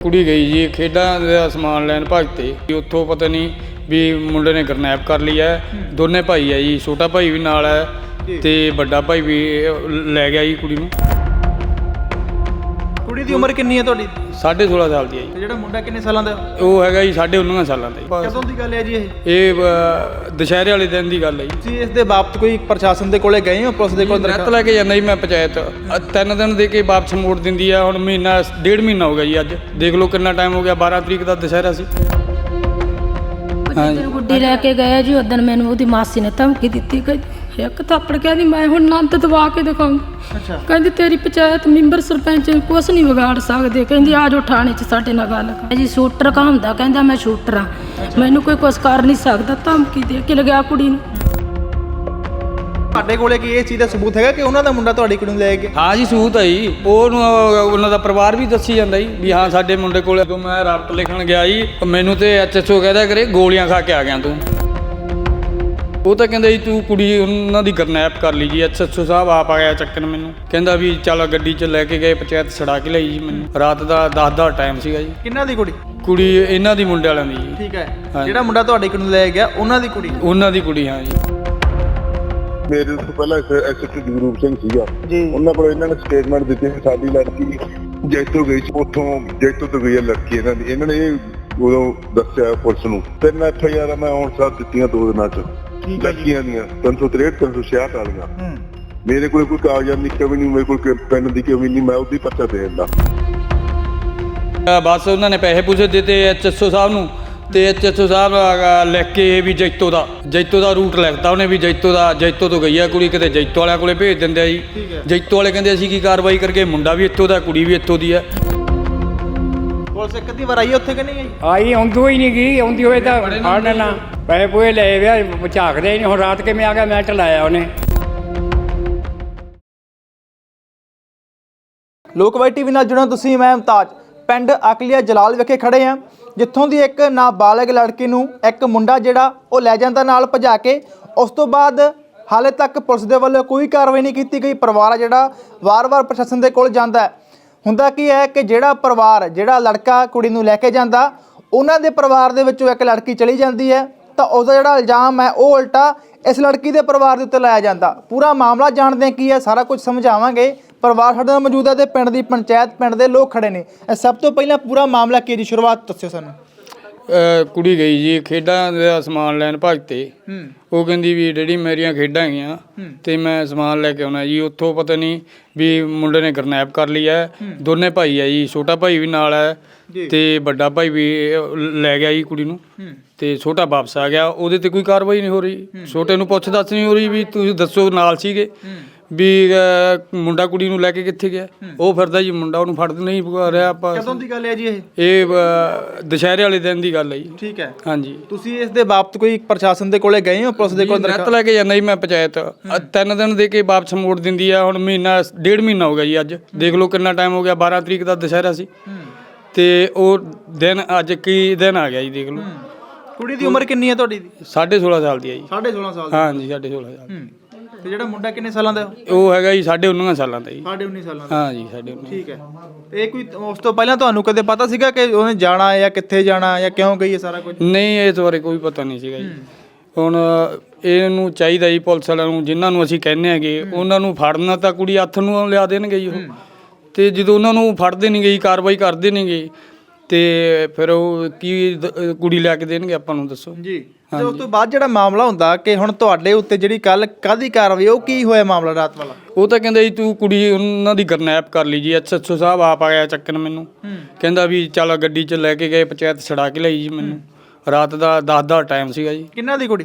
ਕੁੜੀ ਗਈ ਜੀ ਖੇਡਾਂ ਦਾ ਸਮਾਨ ਲੈਣ ਭਗਤੇ ਉੱਥੋਂ ਪਤਾ ਨਹੀਂ ਵੀ ਮੁੰਡੇ ਨੇ ਗਰਨੈਪ ਕਰ ਲਈ ਹੈ। ਦੋਨੇ ਭਾਈ ਹੈ ਜੀ ਛੋਟਾ ਭਾਈ ਵੀ ਨਾਲ ਹੈ ਤੇ ਵੱਡਾ ਭਾਈ ਵੀ ਲੈ ਗਿਆ ਜੀ ਕੁੜੀ ਨੂੰ। ਕੁੜੀ ਦੀ ਉਮਰ ਕਿੰਨੀ ਹੈ ਤੁਹਾਡੀ? 16.5 ਸਾਲ ਦੀ ਹੈ ਤੇ ਜਿਹੜਾ ਮੁੰਡਾ ਕਿੰਨੇ ਸਾਲਾਂ ਦਾ? ਜੀ ਉਹ ਹੈਗਾ ਜੀ 19 ਸਾਲਾਂ ਦਾ ਜੀ। ਕਦੋਂ ਦੀ ਗੱਲ ਹੈ ਜੀ ਇਹ? ਇਹ ਅ, ਦੁਸ਼ਹਿਰੇ ਵਾਲੇ ਦਿਨ ਦੀ ਗੱਲ ਹੈ ਜੀ। ਤੁਸੀਂ ਇਸ ਦੇ ਬਾਬਤ ਕੋਈ ਪ੍ਰਸ਼ਾਸਨ ਦੇ ਕੋਲੇ ਗਏ ਹੋ ਪੁਲਿਸ ਦੇ ਕੋਲ ਨੱਤ ਲੈ ਕੇ ਜਾਂਦਾ ਜੀ ਮੈਂ ਪੰਚਾਇਤ। ਅ, ਤਿੰਨ ਦਿਨ ਦੇ ਕੇ ਵਾਪਸ ਮੋੜ ਦਿੰਦੀ ਆ ਹੁਣ ਮਹੀਨਾ ਡੇਢ ਮਹੀਨਾ ਹੋ ਗਿਆ ਜੀ ਅੱਜ। ਦੇਖ ਲਓ ਕਿੰਨਾ ਟਾਈਮ ਹੋ ਗਿਆ 12 ਤਰੀਕ ਦਾ ਦੁਸ਼ਹਿਰਾ ਸੀ। ਜਦੋਂ ਗੁੱਡੀ ਲੈ ਕੇ ਗਏ ਜੀ ਉਦੋਂ ਮੈਨੂੰ ਉਹਦੀ ਮਾਸੀ ਨੇ ਧਮਕੀ ਦਿੱਤੀ ਕਿ ਇੱਕ ਥੱਪੜ ਕਹਿੰਦੀ ਮੈਂ ਹੁਣ ਨੰਦ ਦਵਾ ਕੇ ਦਿਖਾਉਂ ਅੱਛਾ। ਕਹਿੰਦੀ ਤੇਰੀ ਪੰਚਾਇਤ ਮੈਂਬਰ ਸਰਪੰਚ ਕੁਛ ਨਹੀਂ ਵਿਗਾੜ ਸਕਦੇ। ਕਹਿੰਦੀ ਆ ਥਾਣੇ 'ਚ ਸਾਡੇ ਨਾਲ ਗੱਲ ਕਰ। ਜੀ ਸ਼ੂਟਰ ਕਹਾਉਂਦਾ ਕਹਿੰਦਾ ਮੈਂ ਸ਼ੂਟਰ ਆ। ਮੈਨੂੰ ਕੋਈ ਕੁਛ ਕਰ ਨਹੀਂ ਸਕਦਾ ਧਮਕੀ ਦੇ ਕੇ ਲਗਿਆ ਕੁੜੀ ਨੂੰ। ਤੁਹਾਡੇ ਕੋਲੇ ਕੀ ਇਹ ਚੀਜ਼ ਦਾ ਸਬੂਤ ਹੈਗਾ ਕਿ ਉਹਨਾਂ ਦਾ ਮੁੰਡਾ ਤੁਹਾਡੀ ਕੁੜੀ ਨੂੰ ਲੈ ਗਿਆ ਹਾਂ ਜੀ ਸੂਤ ਹੈ ਜੀ। ਉਹਨੂੰ ਉਹਨਾਂ ਦਾ ਪਰਿਵਾਰ ਵੀ ਦੱਸੀ ਜਾਂਦਾ ਜੀ ਵੀ ਹਾਂ ਸਾਡੇ ਮੁੰਡੇ ਕੋਲ ਜਦੋਂ ਮੈਂ ਰਾਪਟ ਲਿਖਣ ਗਿਆ ਜੀ ਮੈਨੂੰ ਤੇ ਐਚਐਸਓ ਕਹਿੰਦਾ ਕਰੇ ਗੋਲੀਆਂ ਖਾ ਕੇ ਆ ਗਿਆ ਤੂੰ। ਉਹ ਤਾਂ ਕਹਿੰਦਾ ਜੀ ਤੂੰ ਕੁੜੀ ਉਹਨਾਂ ਦੀ ਗਰਨੈਪ ਕਰ ਲਈ ਜੀ ਐਚਐਸਓ ਸਾਹਿਬ ਆਪ ਆ ਗਿਆ ਚੱਕਣ ਮੈਨੂੰ। ਕਹਿੰਦਾ ਵੀ ਚੱਲ ਗੱਡੀ 'ਚ ਲੈ ਕੇ ਗਏ ਪੰਚਾਇਤ ਛੜਾ ਕੇ ਲਈ ਜੀ ਮੈਨੂੰ। ਰਾਤ ਦਾ 10 ਦਾ ਟਾਈਮ ਸੀਗਾ ਜੀ। ਕਿੰਨਾ ਦੀ ਕੁੜੀ? ਕੁੜੀ ਇਹਨਾਂ ਦੀ ਮੁੰਡੇ ਵਾਲਿਆਂ ਦੀ ਜੀ। ਠੀਕ ਹੈ। ਜਿਹੜਾ ਮੁੰਡਾ ਤੁਹਾਡੀ ਨੂੰ ਲੈ ਗਿਆ ਉਹਨਾਂ ਦੀ ਕੁੜੀ? ਉਹਨਾਂ ਦੀ ਕੁੜੀ ਹਾਂ ਜੀ। ਮੇਰੇ ਤੋਂ ਪਹਿਲਾਂ ਐਸਐਚਓ ਜਗਰੂਪ ਸਿੰਘ ਸੀਗਾ। ਜੀ। ਉਹਨਾਂ ਕੋਲ ਇਹਨਾਂ ਨੇ ਸਟੇਟਮੈਂਟ ਦਿੱਤੀ ਸੀ ਸਾਡੀ ਲੜਕੀ ਜੈਤੋ ਗਈ ਸੀ ਉੱਥੋਂ ਜੈਤੋ ਤੋਂ ਗਈ ਹੈ ਲੜਕੀ ਇਹਨਾਂ ਦੀ। ਇਹਨਾਂ ਨੇ ਇਹ ਉਦੋਂ ਦੱਸਿਆ ਪੁਲਿਸ ਨੂੰ। ਤਿੰਨ ਐਫ ਆਈ ਆਰ ਮੈਂ ਹੁਣ ਸਾਥ ਦਿੱਤੀਆਂ ਦੋ ਦਿਨਾਂ ਚ। ਠੀਕ ਹੈ? ਜੀ ਲੜਕੀਆਂ ਦੀਆਂ 363 366 ਵਾਲੀਆਂ। ਹੂੰ। ਮੇਰੇ ਕੋਲ ਕੋਈ ਕਾਗਜ਼ਾਤ ਦੀ ਕਮੀ ਨਹੀਂ ਮੇਰੇ ਕੋਲ ਪੈਨ ਦੀ ਕਮੀ ਨਹੀਂ ਮੈਂ ਉਹਦੀ ਪਰਚਾ ਦੇ ਦਿੰਦਾ। ਅ, ਬਸ ਉਹਨਾਂ ਨੇ ਪੈਸੇ ਪੂਸੇ ਦਿੱਤੇ ਐਚਐਸਓ ਸਾਹਿਬ ਨੂੰ ਤੇ ਐਚਐਸਓ ਸਾਹਿਬ ਅ, ਲਿਖ ਕੇ ਇਹ ਵੀ ਜੈਤੋ ਦਾ ਜੈਤੋ ਦਾ ਰੂਟ ਲਿਖਤਾ ਉਹਨੇ ਵੀ ਜੈਤੋ ਦਾ ਜੈਤੋ ਤੋਂ ਗਈ ਆ ਕੁੜੀ ਕਿਤੇ ਜੈਤੋ ਵਾਲਿਆਂ ਕੋਲੇ ਭੇਜ ਦਿੰਦੇ ਆ ਜੀ। ਠੀਕ ਹੈ। ਜੈਤੋ ਵਾਲੇ ਕਹਿੰਦੇ ਅਸੀਂ ਕੀ ਕਾਰਵਾਈ ਕਰਕੇ ਮੁੰਡਾ ਵੀ ਇੱਥੋਂ ਦਾ ਕੁੜੀ ਵੀ ਇੱਥੋਂ ਦੀ ਆ ਪੁਲਿਸ ਇੱਕ ਅੱਧੀ ਵਾਰ ਆਈ ਹੈ ਉੱਥੇ ਕਿ ਨਹੀਂ ਆਈ? ਆਈ ਆਉਂਦੀ ਹੀ ਨਹੀਂ ਗਈ ਆਉਂਦੀ ਹੋਏ ਤਾਂ ਫੜ ਲੈਣਾ। ਪੈਸੇ ਪੂਏ ਲਏ ਵਿਆ ਝਾਕਦੇ ਨਹੀਂ ਹੁਣ ਰਾਤ ਕਿਵੇਂ ਆ ਗਿਆ ਮੈਂ ਟਲਾਇਆ ਉਹਨੇ। ਲੋਕਵਾਈ ਟੀਵੀ ਨਾਲ ਜੁੜੋ ਤੁਸੀਂ ਮੈਂ ਮੁਮਤਾਜ। ਪਿੰਡ ਅਕਲੀਆ ਜਲਾਲ ਵਿਖੇ ਖੜੇ ਆ। ਜਿੱਥੋਂ ਦੀ ਇੱਕ ਨਾਬਾਲਗ ਲੜਕੀ ਨੂੰ ਇੱਕ ਮੁੰਡਾ ਜਿਹੜਾ ਉਹ ਲੈ ਜਾਂਦਾ ਨਾਲ ਭਜਾ ਕੇ ਉਸ ਤੋਂ ਬਾਅਦ ਹਾਲੇ ਤੱਕ ਪੁਲਿਸ ਦੇ ਵੱਲੋਂ ਕੋਈ ਕਾਰਵਾਈ ਨਹੀਂ ਕੀਤੀ ਗਈ। ਪਰਿਵਾਰ ਜਿਹੜਾ ਵਾਰ-ਵਾਰ ਪ੍ਰਸ਼ਾਸਨ ਦੇ ਕੋਲ ਜਾਂਦਾ ਹੈ। ਹੁੰਦਾ ਕੀ ਹੈ ਕਿ ਜਿਹੜਾ ਪਰਿਵਾਰ, ਜਿਹੜਾ ਲੜਕਾ ਕੁੜੀ ਨੂੰ ਲੈ ਕੇ ਜਾਂਦਾ, ਉਹਨਾਂ ਦੇ ਪਰਿਵਾਰ ਦੇ ਵਿੱਚੋਂ ਇੱਕ ਲੜਕੀ ਚਲੀ ਜਾਂਦੀ ਹੈ, ਤਾਂ ਉਹਦਾ ਜਿਹੜਾ ਇਲਜ਼ਾਮ ਹੈ, ਉਹ ਉਲਟਾ ਇਸ ਲੜਕੀ ਦੇ ਪਰਿਵਾਰ ਦੇ ਉੱਤੇ ਲਾਇਆ ਜਾਂਦਾ। ਪੂਰਾ ਮਾਮਲਾ ਜਾਣਦੇ ਕੀ ਹੈ, ਸਾਰਾ ਕੁਝ ਸਮਝਾਵਾਂਗੇ। ਪਰਿਵਾਰ ਸਾਡੇ ਨਾਲ ਮੌਜੂਦ ਹੈ ਤੇ ਪਿੰਡ ਦੀ ਪੰਚਾਇਤ, ਪਿੰਡ ਦੇ ਲੋਕ ਖੜੇ ਨੇ। ਇਹ ਸਭ ਤੋਂ ਪਹਿਲਾਂ ਪੂਰਾ ਮਾਮਲਾ ਕੀ ਹੈ ਜੀ? ਸ਼ੁਰੂਆਤ ਦੱਸਿਓ ਸਾਨੂੰ। ਕੁੜੀ ਗਈ ਜੀ ਖੇਡਾਂ ਦਾ ਸਮਾਨ ਲੈਣ ਭਗਤੇ ਹੂੰ। ਉਹ ਕਹਿੰਦੀ ਵੀ ਡੈਡੀ ਮੇਰੀਆਂ ਖੇਡਾਂ ਹੈਗੀਆਂ ਤੇ ਮੈਂ ਸਮਾਨ ਲੈ ਕੇ ਆਉਣਾ ਜੀ। ਉੱਥੋਂ ਪਤਾ ਨਹੀਂ ਵੀ ਮੁੰਡੇ ਨੇ ਗਰਨੈਪ ਕਰ ਲਈ ਹੈ। ਦੋਨੇ ਭਾਈ ਹੈ ਜੀ ਛੋਟਾ ਭਾਈ ਵੀ ਨਾਲ ਹੈ। ਤੇ ਵੱਡਾ ਭਾਈ ਵੀ ਲੈ ਗਿਆ ਜੀ ਕੁੜੀ ਨੂੰ। ਤੇ ਛੋਟਾ ਵਾਪਸ ਆ ਗਿਆ। ਉਹਦੇ ਤੇ ਕੋਈ ਕਾਰਵਾਈ ਨਹੀਂ ਹੋ ਰਹੀ। ਛੋਟੇ ਨੂੰ ਪੁੱਛ ਦੱਸ ਨਹੀਂ ਹੋ ਰਹੀ ਵੀ ਤੁਸੀਂ ਦੱਸੋ ਨਾਲ ਸੀਗੇ। ਵੀ ਮੁੰਡਾ ਕੁੜੀ ਨੂੰ ਲੈ ਕੇ ਕਿੱਥੇ ਗਿਆ? ਉਹ ਫਿਰਦਾ ਜੀ ਮੁੰਡਾ ਉਹਨੂੰ ਫੜ ਨਹੀਂ ਪਾ ਰਿਹਾ ਆਪਾਂ। ਕਦੋਂ ਦੀ ਗੱਲ ਹੈ ਜੀ ਇਹ? ਇਹ ਦੁਸ਼ਹਿਰੇ ਵਾਲੇ ਦਿਨ ਦੀ ਗੱਲ ਹੈ ਜੀ। ਠੀਕ ਹੈ। ਹਾਂਜੀ। ਤੁਸੀਂ ਇਸ ਦੇ ਬਾਬਤ ਕੋਈ ਪ੍ਰਸ਼ਾਸਨ ਦੇ ਕੋਲੇ ਗਏ ਹੋ ਪੁਲਿਸ ਦੇ ਕੋਲ ਨੱਤ ਲੈ ਕੇ ਜਾਂਦਾ ਜੀ ਮੈਂ ਪੰਚਾਇਤ। ਤਿੰਨ ਦਿਨ ਦੇ ਕੇ ਵਾਪਸ ਮੋੜ ਦਿੰਦੀ ਆ ਹੁਣ ਮਹੀਨਾ ਡੇਢ ਮਹੀਨਾ ਹੋ ਗਿਆ ਜੀ ਅੱਜ। ਦੇਖ ਲਓ ਕਿੰਨਾ ਟਾਈਮ ਹੋ ਗਿਆ 12 ਤਰੀਕ ਦਾ ਦੁਸ਼ਹਿਰਾ ਸੀ। ਤੇ ਉਹ ਦਿਨ ਅੱਜ ਕੀ ਦਿਨ ਆ ਗਿਆ ਜੀ ਦੇਖ ਲਓ। ਕੁੜੀ ਦੀ ਉਮਰ ਕਿੰਨੀ ਹੈ ਤੁਹਾਡੀ? ਦੀ 16.5 ਸਾਲ ਦੀ ਹੈ ਜੀ। 16.5 ਸਾਲ ਹਾਂਜੀ 16.5 ਸਾਲ ਹੂੰ। ਤੇ ਜਿਹੜਾ ਮੁੰਡਾ ਕਿੰਨੇ ਸਾਲਾਂ ਦਾ? ਹੈ? ਉਹ ਹੈਗਾ ਜੀ 19 ਸਾਲਾਂ ਦਾ ਜੀ। 19 ਸਾਲਾਂ ਦਾ। ਹਾਂ ਜੀ 19 ਠੀਕ ਹੈ। ਤੇ ਇਹ ਕੋਈ ਉਸ ਤੋਂ ਪਹਿਲਾਂ ਤੁਹਾਨੂੰ ਕਦੇ ਪਤਾ ਸੀਗਾ ਕਿ ਉਹਨੇ ਜਾਣਾ ਜਾਂ ਕਿੱਥੇ ਜਾਣਾ ਜਾਂ ਕਿਉਂ ਗਈ ਹੈ ਸਾਰਾ ਕੁਝ? ਨਹੀਂ ਇਸ ਬਾਰੇ ਕੋਈ ਪਤਾ ਨਹੀਂ ਸੀਗਾ ਜੀ। ਹੁਣ ਇਹਨੂੰ ਚਾਹੀਦਾ ਜੀ ਪੁਲਿਸ ਵਾਲਿਆਂ ਨੂੰ ਜਿਨ੍ਹਾਂ ਨੂੰ ਅਸੀਂ ਕਹਿੰਦੇ ਹੈਗੇ ਉਹਨਾਂ ਨੂੰ ਫੜਨਾ ਤਾਂ ਕੁੜੀ ਹੱਥ ਨੂੰ ਲਿਆ ਦੇਣਗੇ ਜੀ ਉਹ। ਤੇ ਜਦੋਂ ਉਹਨਾਂ ਨੂੰ ਫੜਦੇ ਨਹੀਂ ਗਈ ਕਾਰਵਾਈ ਕਰਦੇ ਨਹੀਂ ਗਏ ਤੇ ਫਿਰ ਉਹ ਕੀ ਦ- ਕੁੜੀ ਲੈ ਕੇ ਦੇਣਗੇ ਆਪਾਂ ਨੂੰ ਦੱਸੋ। ਜੀ ਤੇ ਉਸ ਤੋਂ ਬਾਅਦ ਜਿਹੜਾ ਮਾਮਲਾ ਹੁੰਦਾ ਕਿ ਹੁਣ ਤੁਹਾਡੇ ਉੱਤੇ ਜਿਹੜੀ ਕੱਲ ਕਾਦੀ ਕਾਰਵਾਈ ਉਹ ਕੀ ਹੋਇਆ ਮਾਮਲਾ ਰਾਤ ਵਾਲਾ? ਉਹ ਤਾਂ ਕਹਿੰਦੇ ਜੀ ਤੂੰ ਕੁੜੀ ਉਹਨਾਂ ਦੀ ਗਰਨੈਪ ਕਰ ਲਈ ਜੀ ਐਸਐਸਓ ਸਾਹਿਬ ਆਪ ਆ ਗਿਆ ਚੱਕਣ ਮੈਨੂੰ। ਕਹਿੰਦਾ ਵੀ ਚੱਲ ਗੱਡੀ 'ਚ ਲੈ ਕੇ ਗਏ ਪੰਚਾਇਤ ਛੜਾ ਕੇ ਲਈ ਜੀ ਮੈਨੂੰ। ਰਾਤ ਦਾ 10 ਦਾ ਟਾਈਮ ਸੀਗਾ ਜੀ। ਕਿੰਨਾ ਦੀ ਕੁੜੀ?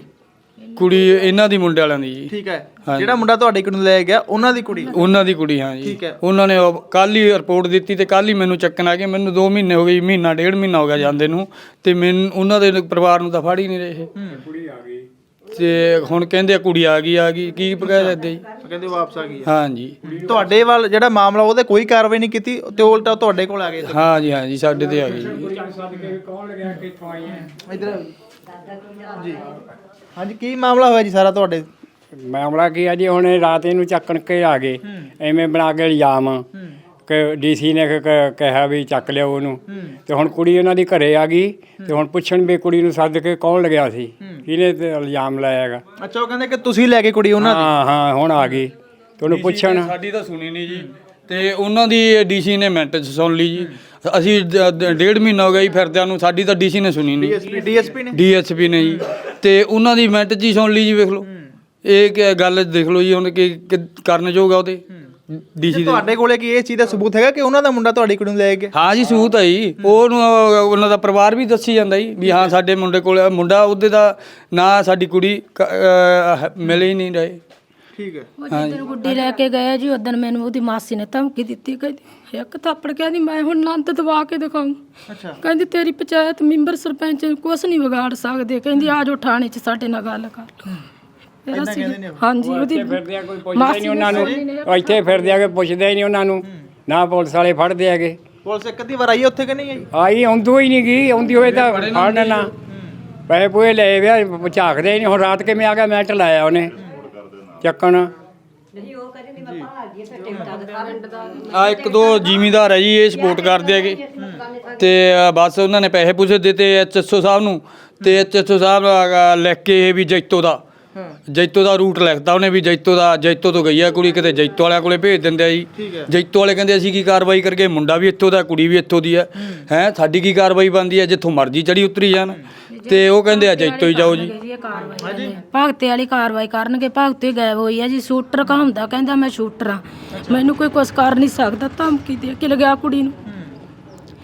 ਕੁੜੀ ਇਹਨਾਂ ਦੀ ਮੁੰਡੇ ਵਾਲਿਆਂ ਦੀ ਜੀ। ਠੀਕ ਹੈ। ਜਿਹੜਾ ਮੁੰਡਾ ਤੁਹਾਡੇ ਕੋਲ ਲੈ ਗਿਆ ਉਹਨਾਂ ਦੀ ਕੁੜੀ? ਉਹਨਾਂ ਦੀ ਕੁੜੀ ਹਾਂ ਜੀ। ਠੀਕ ਹੈ। ਉਹਨਾਂ ਨੇ ਕੱਲ ਹੀ ਰਿਪੋਰਟ ਦਿੱਤੀ ਤੇ ਕੱਲ ਹੀ ਮੈਨੂੰ ਚੱਕਣ ਆ ਗਏ। ਮੈਨੂੰ 2 ਮਹੀਨੇ ਹੋ ਗਏ ਜੀ, ਮਹੀਨਾ ਡੇਢ ਮਹੀਨਾ ਹੋ ਗਿਆ ਜਾਂਦੇ ਨੂੰ। ਤੇ ਮੈਨੂੰ ਉਹਨਾਂ ਦੇ ਪਰਿਵਾਰ ਨੂੰ ਤਾਂ ਫੜ ਹੀ ਨਹੀਂ ਰਹੇ ਕੁੜੀ ਆ ਗਈ। ਤੇ ਹੁਣ ਕਹਿੰਦੇ ਆ ਕੁੜੀ ਆ ਗਈ ਆ ਗਈ। ਕੀ ਕਹਿ ਦਿੰਦੇ ਜੀ? ਕਹਿੰਦੇ ਵਾਪਸ ਆ ਗਈ ਹਾਂ। ਜੀ। ਤੁਹਾਡੇ ਵੱਲ ਜਿਹੜਾ ਮਾਮਲਾ ਉਹਦੇ ਕੋਈ ਕਾਰਵਾਈ ਨਹੀਂ ਕੀਤੀ ਤੇ ਉਲਟਾ ਤੁਹਾਡੇ ਕੋਲ ਆ ਗਏ ਹਾਂ ਜੀ ਹਾਂ ਜੀ ਸਾਡੇ ਤੇ ਆ ਗਈ ਜੀ। ਇਧਰ। ਜੀ। ਹਾਂਜੀ ਕੀ ਮਾਮਲਾ ਹੋਇਆ ਜੀ ਸਾਰਾ ਤੁਹਾਡੇ? ਮਾਮਲਾ ਕੀ ਆ ਜੀ ਹੁਣ ਇਹ ਰਾਤ ਇਹਨੂੰ ਚੱਕਣ ਕੇ ਆ ਗਏ। ਐਵੇਂ ਬਣਾ ਕੇ ਇਲਜ਼ਾਮ ਕਿ ਡੀਸੀ ਨੇ ਕ- ਕ- ਕਿਹਾ ਵੀ ਚੱਕ ਲਿਓ ਉਹਨੂੰ। ਤੇ ਹੁਣ ਕੁੜੀ ਉਹਨਾਂ ਦੀ ਘਰੇ ਆ ਗਈ। ਤੇ ਹੁਣ ਪੁੱਛਣ ਵੀ ਕੁੜੀ ਨੂੰ ਸੱਦ ਕੇ ਕੌਣ ਲਗਿਆ ਸੀ? ਕਿਹਨੇ ਤੇ ਇਲਜ਼ਾਮ ਲਾਇਆ ਹੈਗਾ? ਅੱਛਾ ਉਹ ਕਹਿੰਦੇ ਕਿ ਤੁਸੀਂ ਲੈ ਕੇ ਕੁੜੀ ਉਹਨਾਂ ਦੀ? ਹਾਂ ਹਾਂ ਹੁਣ ਆ ਗਈ। ਤੇ ਉਹਨੂੰ ਪੁੱਛਣ। ਸਾਡੀ ਤਾਂ ਸੁਣੀ ਨਹੀਂ ਜੀ। ਤੇ ਉਹਨਾਂ ਦੀ ਡੀਸੀ ਨੇ ਮਿੰਟ 'ਚ ਸੁਣ ਲਈ ਜੀ। ਅਸੀਂ ਡ- ਡ- ਡੇਢ ਮਹੀਨਾ ਹੋ ਗਿਆ ਜੀ ਫਿਰਦਿਆਂ ਨੂੰ ਸਾਡੀ ਤਾਂ ਡੀਸੀ ਨੇ ਸੁਣੀ ਨਹੀਂ ਡੀਐਸਪੀ ਡੀਐਸਪੀ ਨੇ? ਡੀਐਸਪੀ ਨੇ ਜੀ। ਤੇ ਉਹਨਾਂ ਦੀ ਮਿੰਟ 'ਚ ਹੀ ਸੁਣ ਲਈ ਜੀ ਵੇਖ ਲਓ। ਇਹ ਕੀ ਗੱਲ ਦੇਖ ਲਓ ਜੀ ਹੁਣ ਕੀ ਕੀ ਕਰਨ ਜੋਗਾ ਉਹਦੇ। ਡੀਸੀ ਦੇ। ਤੁਹਾਡੇ ਕੋਲੇ ਕੀ ਇਹ ਚੀਜ਼ ਦਾ ਸਬੂਤ ਹੈਗਾ ਕਿ ਉਹਨਾਂ ਦਾ ਮੁੰਡਾ ਤੁਹਾਡੀ ਕੁੜੀ ਨੂੰ ਲੈ ਗਿਆ ਹਾਂ ਜੀ ਸੂਤ ਹੈ ਜੀ। ਉਹਨੂੰ ਅਹ, ਉਹਨਾਂ ਦਾ ਪਰਿਵਾਰ ਵੀ ਦੱਸੀ ਜਾਂਦਾ ਜੀ ਵੀ ਹਾਂ ਸਾਡੇ ਮੁੰਡੇ ਕੋਲ ਮੁੰਡਾ ਉਹਦੇ ਦਾ ਨਾ ਸਾਡੀ ਕੁੜੀ ਕ- ਅਹ, ਮਿਲ ਹੀ ਨਹੀਂ ਰਹੇ। ਠੀਕ ਹੈ। ਉਹ ਜਿੱਦਣ ਗੁੱਡੀ ਲੈ ਕੇ ਗਏ ਜੀ ਉਦੋਂ ਮੈਨੂੰ ਉਹਦੀ ਮਾਸੀ ਨੇ ਧਮਕੀ ਦਿੱਤੀ ਕਹਿੰਦੀ ਇੱਕ ਥੱਪੜ ਕਹਿੰਦੀ ਮੈਂ ਹੁਣ ਨੰਦ ਦਵਾ ਕੇ ਦਿਖਾਉਂ ਅੱਛਾ। ਕਹਿੰਦੀ ਤੇਰੀ ਪੰਚਾਇਤ ਮੈਂਬਰ ਸਰਪੰਚ ਕੁਛ ਨਹੀਂ ਵਿਗਾੜ ਸਕਦੇ। ਕਹਿੰਦੀ ਆ ਥਾਣੇ 'ਚ ਸਾਡੇ ਨਾਲ ਗੱਲ ਕਰ ਲਓ। ਫਿਰ ਅਸੀਂ ਹਾਂਜੀ ਉਹਦੀ ਫਿਰਦੇ ਆ ਕੋਈ ਪੁੱਛਦਾ ਹੀ ਨਹੀਂ ਉਹਨਾਂ ਨੂੰ। ਉਹ ਇੱਥੇ ਫਿਰਦੇ ਆ ਕੇ ਪੁੱਛਦੇ ਹੀ ਨਹੀਂ ਉਹਨਾਂ ਨੂੰ। ਨਾ ਪੁਲਿਸ ਵਾਲੇ ਫੜਦੇ ਹੈਗੇ। ਪੁਲਿਸ ਇੱਕ ਅੱਧੀ ਵਾਰ ਆਈ ਹੈ ਉੱਥੇ ਕਿ ਨਹੀਂ ਆਈ? ਆਈ ਆਉਂਦੋ ਹੀ ਨਹੀਂ ਗਈ। ਆਉਂਦੀ ਹੋਵੇ ਤਾਂ ਫੜ ਲੈਣਾ। ਪੈਸੇ ਪੂਏ ਲਏ ਵਿਆ ਝਾਕਦੇ ਹੀ ਨਹੀਂ। ਹੁਣ ਰਾਤ ਕਿਵੇਂ ਆ ਗਿਆ ਮੈਂ ਢਲਾਇਆ ਉਹਨੇ। ਚੱਕਣ। ਆ ਇੱਕ ਦੋ ਜ਼ਿਮੀਂਦਾਰ ਹੈ ਜੀ ਇਹ ਸਪੋਰਟ ਕਰਦੇ ਹੈਗੇ। ਤੇ ਅ, ਬਸ ਉਹਨਾਂ ਨੇ ਪੈਸੇ ਪੂਸੇ ਦਿੱਤੇ ਐਚਐਸਓ ਸਾਹਿਬ ਨੂੰ। ਤੇ ਐਚਐਸਓ ਸਾਹਿਬ ਅ, ਲਿਖ ਕੇ ਇਹ ਵੀ ਜੈਤੋ ਦਾ। ਜੈਤੋ ਦਾ ਰੂਟ ਲਿਖਦਾ ਉਹਨੇ ਵੀ ਜੈਤੋ ਦਾ ਜੈਤੋ ਤੋਂ ਗਈ ਆ ਕੁੜੀ ਕਿਤੇ ਜੈਤੋ ਵਾਲਿਆਂ ਕੋਲੇ ਭੇਜ ਦਿੰਦੇ ਆ ਜੀ। ਜੈਤੋ ਵਾਲੇ ਕਹਿੰਦੇ ਅਸੀਂ ਕੀ ਕਾਰਵਾਈ ਕਰਕੇ ਮੁੰਡਾ ਵੀ ਇੱਥੋਂ ਦਾ ਕੁੜੀ ਵੀ ਇੱਥੋਂ ਦੀ ਹੈ। ਹੈ ਸਾਡੀ ਕੀ ਕਾਰਵਾਈ ਬਣਦੀ ਹੈ ਜਿੱਥੋਂ ਮਰਜ਼ੀ ਚੜੀ ਉਤਰੀ ਜਾਣ। ਤੇ ਉਹ ਕਹਿੰਦੇ ਆ ਜੈਤੋ ਹੀ ਜਾਓ ਜੀ। ਭਗਤੇ ਵਾਲੀ ਕਾਰਵਾਈ ਕਰਨਗੇ ਭਗਤੇ ਗਾਇਬ ਹੋਈ ਆ ਜੀ ਸ਼ੂਟਰ ਕਹਾਉਂਦਾ ਕਹਿੰਦਾ ਮੈਂ ਸ਼ੂਟਰ ਆ। ਮੈਨੂੰ ਕੋਈ ਕੁਛ ਕਰ ਨਹੀਂ ਸਕਦਾ ਧਮਕੀ ਦੇ ਕੇ ਲਗਿਆ ਕੁੜੀ ਨੂੰ।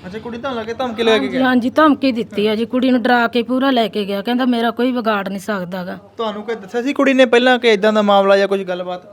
ਅੱਛਾ ਕੁੜੀ ਤਾਂ ਲੱਗੇ ਧਮਕੀ ਲੈ ਕੇ ਹਾਂਜੀ ਹਾਂਜੀ ਧਮਕੀ ਦਿੱਤੀ ਆ ਜੀ ਕੁੜੀ ਨੂੰ ਡਰਾ ਕੇ ਪੂਰਾ ਲੈ ਕੇ ਗਿਆ ਕਹਿੰਦਾ ਮੇਰਾ ਕੋਈ ਵਿਗਾੜ ਨਹੀਂ ਸਕਦਾਗਾ। ਤੁਹਾਨੂੰ ਕੋਈ ਦੱਸਿਆ ਸੀ ਕੁੜੀ ਨੇ ਪਹਿਲਾਂ ਕਿ ਇਦਾਂ ਦਾ ਮਾਮਲਾ ਜਾਂ ਕੁਝ ਗੱਲਬਾਤ?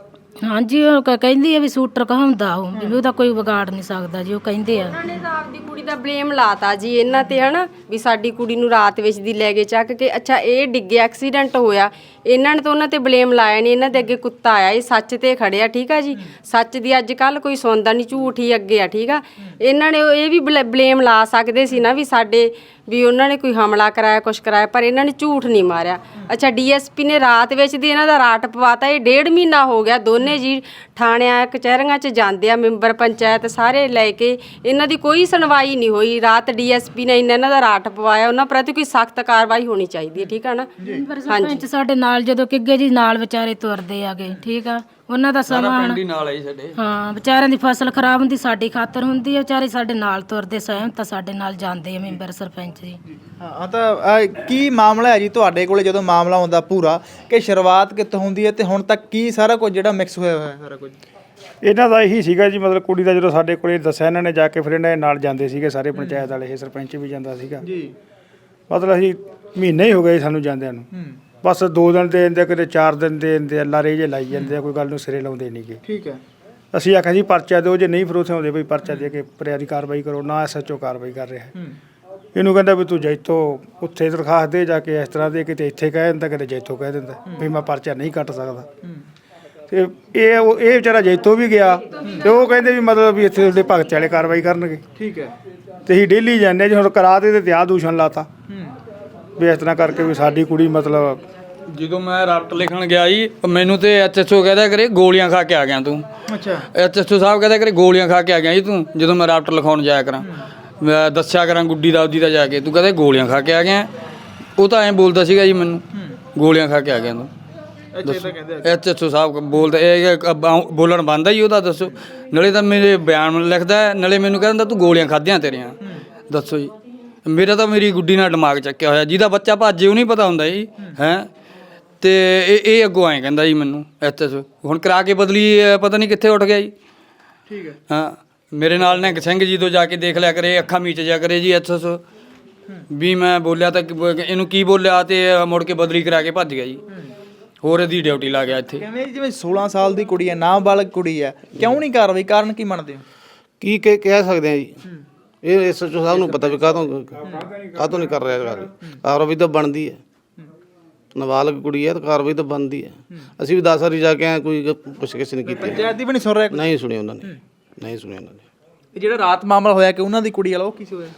ਹਾਂਜੀ ਉਹ ਕ- ਕਹਿੰਦੀ ਆ ਵੀ ਸ਼ੂਟਰ ਕਹਾਉਂਦਾ ਉਹ ਵੀ ਉਹਦਾ ਕੋਈ ਵਿਗਾੜ ਨਹੀਂ ਸਕਦਾ ਜੀ ਉਹ ਕਹਿੰਦੇ ਆ। ਇਹਨਾਂ ਨੇ ਤਾਂ ਆਪਦੀ ਕੁੜੀ ਦਾ ਬਲੇਮ ਲਾਤਾ ਜੀ ਇਹਨਾਂ ਤੇ ਹਨਾ ਵੀ ਸਾਡੀ ਕੁੜੀ ਨੂੰ ਰਾਤ ਵਿੱਚ ਦੀ ਲੈ ਕੇ ਚੱਕ ਕੇ ਅੱਛਾ ਇਹ ਡਿੱਗੇ ਐਕਸੀਡੈਂਟ ਹੋਇਆ। ਇਹਨਾਂ ਨੇ ਤਾਂ ਉਹਨਾਂ ਤੇ ਬਲੇਮ ਲਾਇਆ ਨਹੀਂ ਇਹਨਾਂ ਦੇ ਅੱਗੇ ਕੁੱਤਾ ਆਇਆ ਇਹ ਸੱਚ ਤੇ ਖੜਿਆ ਠੀਕ ਆ ਜੀ? ਸੱਚ ਦੀ ਅੱਜ ਕੱਲ ਕੋਈ ਸੁਣਦਾ ਨਹੀਂ ਝੂਠ ਹੀ ਅੱਗੇ ਆ ਠੀਕ ਆ? ਇਹਨਾਂ ਨੇ ਇਹ ਵੀ ਬਲੇਮ ਲਾ ਸਕਦੇ ਸੀ ਨਾ ਵੀ ਸਾਡੇ ਵੀ ਉਹਨਾਂ ਨੇ ਕੋਈ ਹਮਲਾ ਕਰਾਇਆ ਕੁਛ ਕਰਾਇਆ ਪਰ ਇਹਨਾਂ ਨੇ ਝੂਠ ਨਹੀਂ ਮਾਰਿਆ। ਅੱਛਾ ਡੀਐਸਪੀ ਨੇ ਰਾਤ ਵਿੱਚ ਦੀ ਇਹਨਾਂ ਦਾ ਰਾਟ ਪਵਾਤਾ ਇਹ ਡੇਢ ਮਹੀਨਾ ਹੋ ਗਿਆ ਦੋਨੇ ਜੀ ਥਾਣਿਆਂ ਕਚਹਿਰੀਆਂ 'ਚ ਜਾਂਦੇ ਆ ਮੈਂਬਰ ਪੰਚਾਇਤ ਸਾਰੇ ਲੈ ਕੇ ਇਹਨਾਂ ਦੀ ਕੋਈ ਸੁਣਵਾਈ ਨਹੀਂ ਹੋਈ। ਰਾਤ ਡੀਐਸਪੀ ਨੇ ਇਹਨਾਂ ਦਾ ਰਾਟ ਪਵਾਇਆ ਉਹਨਾਂ ਪ੍ਰਤੀ ਕੋਈ ਸਖਤ ਕਾਰਵਾਈ ਹੋਣੀ ਚਾਹੀਦੀ ਹੈ ਠੀਕ ਆ ਨਾ? ਪਰ ਸਰਪੰਚ ਸਾਡੇ ਨਾਲ ਜਦੋਂ ਕਿੱਗੇ ਜੀ ਨਾਲ ਵਿਚਾਰੇ ਤੁਰਦੇ ਆਗੇ ਠੀਕ ਆ? ਉਹਨਾਂ ਦਾ ਸਮਾਂ ਪਿੰਡ ਹੀ ਨਾਲ ਹੈ ਜੀ ਸਾਡੇ। ਹਾਂ ਵਿਚਾਰਿਆਂ ਦੀ ਫਸਲ ਖਰਾਬ ਹੁੰਦੀ ਸਾਡੀ ਖਾਤਰ ਹੁੰਦੀ ਹੈ ਵਿਚਾਰੇ ਸਾਡੇ ਨਾਲ ਤੁਰਦੇ ਸਹਿਮ ਤਾਂ ਸਾਡੇ ਨਾਲ ਜਾਂਦੇ ਆ ਮੈਂਬਰ ਸਰਪੰਚ ਜੀ। ਹਾਂ ਆ ਤਾਂ ਆਹ ਕੀ ਮਾਮਲਾ ਹੈ ਜੀ ਤੁਹਾਡੇ ਕੋਲੇ ਜਦੋਂ ਮਾਮਲਾ ਹੁੰਦਾ ਪੂਰਾ ਕਿ ਸ਼ੁਰੂਆਤ ਕਿੱਥੋਂ ਹੁੰਦੀ ਹੈ ਤੇ ਹੁਣ ਤੱਕ ਕੀ ਸਾਰਾ ਕੁਝ ਜਿਹੜਾ ਮਿਕਸ ਹੋਇਆ ਹੋਇਆ ਹੈ ਸਾਰਾ ਕੁਝ? ਇਹਨਾਂ ਦਾ ਇਹੀ ਸੀਗਾ ਜੀ ਮਤਲਬ ਕੁੜੀ ਦਾ ਜਦੋਂ ਸਾਡੇ ਕੋਲੇ ਦੱਸਿਆ ਇਹਨਾਂ ਨੇ ਜਾ ਕੇ ਫਿਰ ਇਹਨਾਂ ਦੇ ਨਾਲ ਜਾਂਦੇ ਸੀਗੇ ਸਾਰੇ ਪੰਚਾਇਤ ਵਾਲੇ ਇਹ ਸਰਪੰਚ ਵੀ ਜਾਂਦਾ ਸੀਗਾ। ਜੀ। ਮਤਲਬ ਅਸੀਂ ਮਹੀਨੇ ਹੀ ਹੋ ਗਏ ਸਾਨੂੰ ਜਾਂਦਿਆਂ ਨੂੰ। ਹੂੰ। ਬਸ 2 ਦਿਨ ਦੇ ਦਿੰਦੇ ਕਿਤੇ 4 ਦਿਨ ਦੇ ਦਿੰਦੇ ਅੱਲਾ ਰੇ ਜੇ ਲਾਈ ਜਾਂਦੇ ਆ ਕੋਈ ਗੱਲ ਨੂੰ ਸਿਰੇ ਲਾਉਂਦੇ ਨਹੀਂਗੇ ਠੀਕ ਹੈ। ਅਸੀਂ ਆਖਿਆ ਜੀ ਪਰਚਾ ਦਿਓ ਜੇ ਨਹੀਂ ਫਿਰ ਉੱਥੇ ਆਉਂਦੇ ਬਈ ਪਰਚਾ ਦੇ ਕੇ ਪ੍ਰਿਆਰੀ ਕਾਰਵਾਈ ਕਰੋ ਨਾ ਐਸਐਚਓ ਕਾਰਵਾਈ ਕਰ ਰਿਹਾ। ਹੂੰ। ਇਹਨੂੰ ਕਹਿੰਦਾ ਵੀ ਤੂੰ ਜੈਤੋ ਉੱਥੇ ਦਰਖਾਸਤ ਦੇ ਜਾ ਕੇ ਇਸ ਤਰ੍ਹਾਂ ਦੇ ਕਿਤੇ ਇੱਥੇ ਕਹਿ ਦਿੰਦਾ ਕਿਤੇ ਜੈਤੋ ਕਹਿ ਦਿੰਦਾ ਵੀ ਮੈਂ ਪਰਚਾ ਨਹੀਂ ਕੱਟ ਸਕਦਾ। ਤੇ ਇਹ ਉਹ- ਇਹ ਵਿਚਾਰਾ ਜੈਤੋ ਵੀ ਗਿਆ ਤੇ ਉਹ ਕਹਿੰਦੇ ਵੀ ਮਤਲਬ ਵੀ ਇੱਥੇ ਤੁਹਾਡੇ ਭਗਤ ਵਾਲੇ ਕਾਰਵਾਈ ਕਰਨਗੇ। ਠੀਕ ਹੈ। ਤੇ ਅਸੀਂ ਡੇਲੀ ਜਾਂਦੇ ਜੀ ਹੁਣ ਕਰਾ ਦੇ ਤੇ ਤਿਆਹ ਦੂਸ਼ਣ ਲਾਤਾ। ਹੂੰ। ਵੀ ਇਸ ਤਰ੍ਹਾਂ ਕਰਕੇ ਵੀ ਸਾਡੀ ਕੁੜੀ ਮਤਲਬ ਜਦੋਂ ਮੈਂ ਰਾਪਟ ਲਿਖਣ ਗਿਆ ਜੀ ਮੈਨੂੰ ਤੇ ਐਚਐਸਓ ਕਹਿੰਦਾ ਕਰੇ ਗੋਲੀਆਂ ਖਾ ਕੇ ਆ ਗਿਆ ਤੂੰ। ਅੱਛਾ। ਐਚਐਸਓ ਸਾਹਿਬ ਕਹਿੰਦਾ ਕਰੇ ਗੋਲੀਆਂ ਖਾ ਕੇ ਆ ਗਿਆ ਜੀ ਤੂੰ ਜਦੋਂ ਮੈਂ ਰਾਪਟ ਲਿਖਾਉਣ ਜਾਇਆ ਕਰਾਂ। ਮੈਂ ਦੱਸਿਆ ਕਰਾਂ ਗੁੱਡੀ ਦਾ ਉਹਦੀ ਦਾ ਜਾ ਕੇ। ਤੂੰ ਕਹਿੰਦਾ ਗੋਲੀਆਂ ਖਾ ਕੇ ਆ ਗਿਆ। ਉਹ ਤਾਂ ਐਂ ਬੋਲਦਾ ਸੀਗਾ ਜੀ ਮੈਨੂੰ ਗੋਲੀਆਂ ਖਾ ਕੇ ਆ ਗਿਆ ਤੂੰ। ਐਚਐਸਓ ਸਾਹਿਬ ਬੋਲਦਾ ਇਹ ਇਹ ਅਬ- ਬੋਲਣ ਬੰਦਾ ਹੀ ਉਹਦਾ ਦੱਸੋ। ਨਾਲੇ ਤਾਂ ਮੇਰੇ ਬਿਆਨ ਲਿਖਦਾ ਹੈ, ਨਾਲੇ ਮੈਨੂੰ ਕਹਿੰਦਾ ਤੂੰ ਗੋਲੀਆਂ ਖਾਧੀਆਂ ਤੇਰੀਆਂ। ਦੱਸੋ ਜੀ। ਮੇਰਾ ਤਾਂ ਮੇਰੀ ਗੁੱਡੀ ਨਾਲ ਦਿਮਾਗ ਚੱਕਿਆ ਹੋਇਆ ਜਿਹਦਾ ਬੱਚਾ ਭੱਜੇ ਉਹ ਨਹੀਂ ਪਤਾ ਹੁੰਦਾ ਜੀ ਹੈ। ਤੇ ਇਹ ਇਹ ਅੱਗੋਂ ਐਂ ਕਹਿੰਦਾ ਜੀ ਮੈਨੂੰ ਐਚਐਸਓ ਹੁਣ ਕਰਾ ਕੇ ਬਦਲੀ ਪਤਾ ਨਹੀਂ ਕਿੱਥੇ ਉੱਠ ਗਿਆ ਜੀ। ਠੀਕ ਹੈ। ਹਾਂ ਮੇਰੇ ਨਾਲ ਨੇ ਸਿੰਘ ਜੀ ਤੋਂ ਜਾ ਕੇ ਦੇਖ ਲਿਆ ਕਰੇ ਅੱਖਾਂ ਮੀਚ ਜਾ ਕਰੇ ਜੀ ਐਚਐਸਓ ਵੀ ਮੈਂ ਬੋਲਿਆ ਤਾਂ ਕਿ- ਇਹਨੂੰ ਕੀ ਬੋਲਿਆ ਤੇ ਇਹ ਮੁੜ ਕੇ ਬਦਲੀ ਕਰਾ ਕੇ ਭੱਜ ਗਿਆ ਜੀ। ਹੋਰ ਇਹਦੀ ਡਿਊਟੀ ਲਾ ਗਿਆ ਇੱਥੇ। ਕਿਵੇਂ ਜੀ, ਜਿਵੇਂ 16 ਸਾਲ ਦੀ ਕੁੜੀ ਹੈ ਨਾਬਾਲਗ ਕੁੜੀ ਹੈ ਕਿਉਂ ਨਹੀਂ ਕਾਰਵਾਈ? ਕਾਰਨ ਕੀ ਮੰਨਦੇ ਹੋ? ਕੀ ਕਹਿ ਕਹਿ ਸਕਦੇ ਆ ਜੀ। ਇਹ ਐਸਐਚਓ ਸਾਹਿਬ ਨੂੰ ਪਤਾ ਵੀ ਕਾਹਤੋਂ ਕਾਹਤੋਂ ਨਹੀਂ ਕਰ ਰਿਹਾ ਗੱਲ ਕਾਰਵਾਈ ਤਾਂ ਬਣਦੀ ਹੈ। ਨਾਬਾਲਗ ਕੁੜੀ ਹੈ ਤਾਂ ਕਾਰਵਾਈ ਤਾਂ ਬਣਦੀ ਹੈ। ਅਸੀਂ ਵੀ 10 ਵਾਰੀ ਜਾ ਕੇ ਆਏ ਕੋਈ ਪੁੱਛ ਕਿਸੇ ਨੇ ਕੀਤੀ ਪੰਚਾਇਤ ਦੀ ਵੀ ਨਹੀਂ ਸੁਣ ਰਿਹਾ? ਨਹੀਂ ਸੁਣੀ ਉਹਨਾਂ ਨੇ। ਨਹੀਂ ਸੁਣੀ ਉਹਨਾਂ ਨੇ। ਇਹ ਜਿਹੜਾ ਰਾਤ ਮਾਮਲਾ ਹੋਇਆ ਕਿ ਉਹਨਾਂ ਦੀ ਕੁੜੀ ਵਾਲਾ ਉਹ ਕੀ ਸੀ ਹੋਇਆ?